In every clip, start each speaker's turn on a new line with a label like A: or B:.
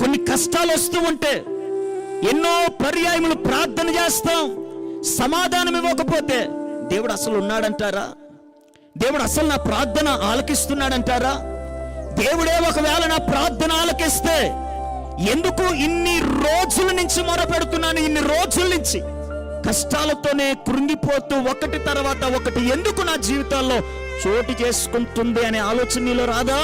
A: కొన్ని కష్టాలు వస్తూ ఉంటే ఎన్నో పర్యాయములు ప్రార్థన చేస్తాం సమాధానం ఇవ్వకపోతే దేవుడు అసలు ఉన్నాడంటారా? దేవుడు అసలు నా ప్రార్థన ఆలకిస్తున్నాడంటారా? దేవుడే ఒకవేళ నా ప్రార్థన ఆలకిస్తే ఎందుకు ఇన్ని రోజుల నుంచి మొరపెడుతున్నాను? ఇన్ని రోజుల నుంచి కష్టాలతోనే కృంగిపోతూ ఒకటి తర్వాత ఒకటి ఎందుకు నా జీవితాల్లో చోటు చేసుకుంటుంది అనే ఆలోచన నీలో రాదా?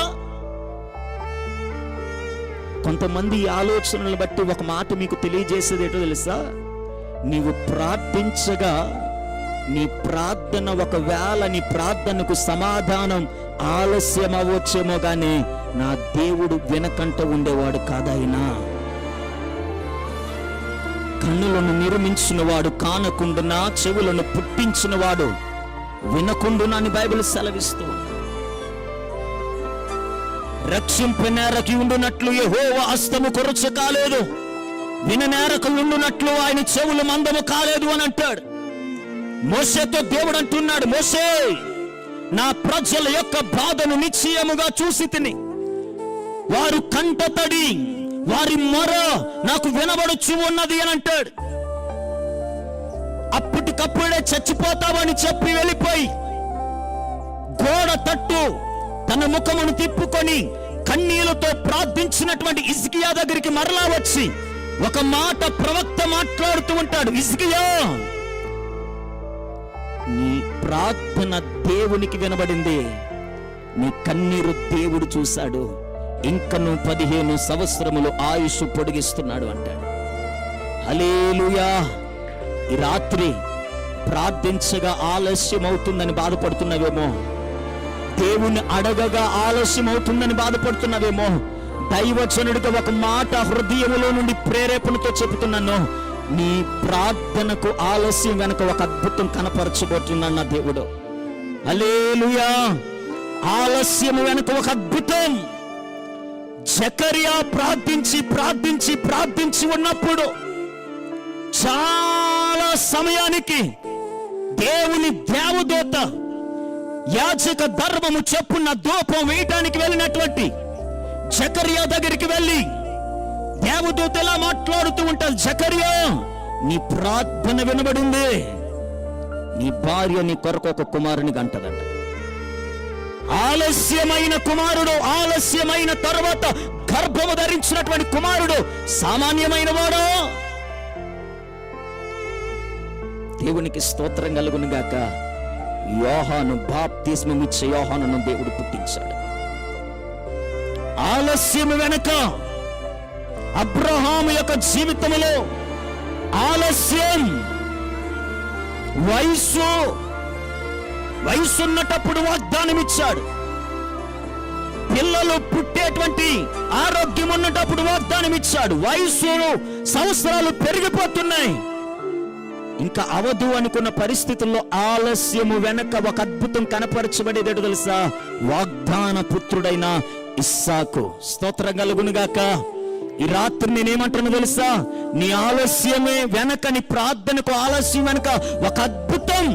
A: కొంతమంది ఆలోచనలు బట్టి ఒక మాట మీకు తెలియజేసేది ఏంటో తెలుసా? నీవు ప్రార్థించగా నీ ప్రార్థన ఒకవేళ నీ ప్రార్థనకు సమాధానం ఆలస్యం అవ్వచ్చేమో కానీ నా దేవుడు వెనకంట ఉండేవాడు కాదైనా. కన్నులను నిర్మించిన వాడు కానకుండునా చెవులను పుట్టించిన వాడు వినకుండునా అని బైబిల్ సెలవిస్తూ రక్షింపు నేరకి ఉండునట్లు యహోవ హస్తము కొరచ కాలేదు. విన నేరకు ఉండునట్లు ఆయన చెవులు మందము కాలేదు అని అంటాడు. మోసేతో దేవుడు అంటున్నాడు మోసే నా ప్రజల యొక్క బాధను నిశ్చయముగా చూసి తిని. వారు కంట తడి వారి మొర నాకు వినబడుచు ఉన్నది అని అంటాడు. అప్పటికప్పుడే చచ్చిపోతావని చెప్పి వెళ్ళిపోయి గోడ తట్టు తన ముఖమును తిప్పుకొని కన్నీళ్ళతో ప్రార్థించినటువంటి ఇస్కియా దగ్గరికి మరలా వచ్చి ఒక మాట ప్రవక్త మాట్లాడుతూ ఉంటాడు ఇస్కియా నీ ప్రార్థన దేవునికి వినబడింది. నీ కన్నీరు దేవుడు చూశాడు. ఇంకను పదిహేను సంవత్సరములు ఆయుష్ పొడిగిస్తున్నాడు అంటాడు. హలేలుయా ఈ రాత్రి ప్రార్థించగా ఆలస్యం అవుతుందని బాధపడుతున్నావేమో. దేవుణ్ణి అడగగా ఆలస్యం అవుతుందని బాధపడుతున్నావేమో దైవచనుడిగా ఒక మాట హృదయములో నుండి ప్రేరేపణతో చెబుతున్నాను నీ ప్రార్థనకు ఆలస్యం వెనక ఒక అద్భుతం కనపరచబోతున్నాడు నా దేవుడు. అలేలుయా ఆలస్యం వెనక ఒక అద్భుతం. జకరియా ప్రార్థించి ప్రార్థించి ప్రార్థించి ఉన్నప్పుడు చాలా సమయానికి దేవుని దేవదూత యాచక ధర్మము చెప్పున్న దూపం వేయటానికి వెళ్ళినటువంటి జకరియా దగ్గరికి వెళ్ళి దేవదూత ఎలా మాట్లాడుతూ ఉంటారు జకరియా నీ ప్రార్థన వినబడింది. నీ భార్య నీ కొరకు ఒక కుమారుని గంటదంట. ఆలస్యమైన కుమారుడు ఆలస్యమైన తర్వాత గర్భము ధరించినటువంటి కుమారుడు సామాన్యమైన వాడు? దేవునికి స్తోత్రం కలుగునుగాక. గాక యోహాను బాప్తిస్మం ఇచ్చే యోహానును దేవుడు పుట్టించాడు. ఆలస్యం వెనక అబ్రహాము యొక్క జీవితంలో ఆలస్యం వయసు వయసున్నటప్పుడు వాగ్దానం ఇచ్చాడు పిల్లలు పుట్టేటువంటి ఆరోగ్యం ఉన్నటప్పుడు వాగ్దానం ఇచ్చాడు వయస్సు సంవత్సరాలు పెరిగిపోతున్నాయి. ఇక అవధు అనుకున్న పరిస్థితుల్లో ఆలస్యము వెనక ఒక అద్భుతం కనపరచబడేదేటో తెలుసా? వాగ్దాన పుత్రుడైన ఇస్సాకు. స్తోత్రం కలుగునుగాక ఈ రాత్రి నేనేమంటాను తెలుసా? నీ ఆలస్యమే వెనక నీ ప్రార్థనకు ఆలస్యం వెనక ఒక అద్భుతం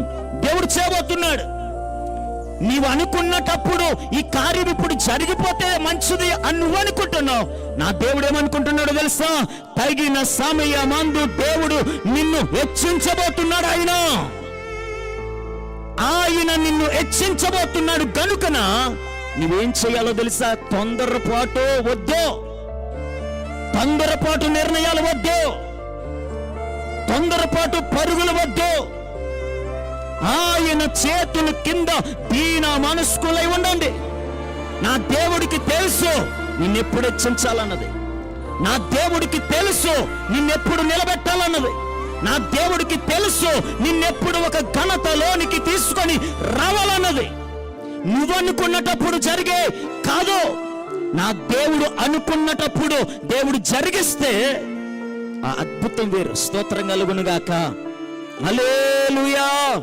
A: దేవుడు చేయబోతున్నాడు. నీవు అనుకున్నటప్పుడు ఈ కార్యం ఇప్పుడు జరిగిపోతే మంచిది అని నువ్వు అనుకుంటున్నావు. నా దేవుడు ఏమనుకుంటున్నాడు తెలుసా? తగిన సమయమందు దేవుడు నిన్ను హెచ్చించబోతున్నాడు ఆయన. ఆయన నిన్ను హెచ్చించబోతున్నాడు గనుకన నువ్వేం చేయాలో తెలుసా? తొందరపాటు వద్దు. తొందరపాటు నిర్ణయాలు వద్దు. తొందరపాటు పరుగులు వద్దు. ఆయన చేతుల కింద దీన మనస్కులై ఉండండి. నా దేవుడికి తెలుసు నిన్నెప్పుడు హెచ్చించాలన్నది. నా దేవుడికి తెలుసు నిన్నెప్పుడు నిలబెట్టాలన్నది. నా దేవుడికి తెలుసు నిన్నెప్పుడు ఒక ఘనతలోనికి తీసుకొని రావాలన్నది. నువ్వనుకున్నటప్పుడు జరిగే కాదు. నా దేవుడు అనుకున్నటప్పుడు దేవుడు జరిగిస్తే ఆ అద్భుతం వేరు. స్తోత్రం కలుగునుగాక. అలేలుయా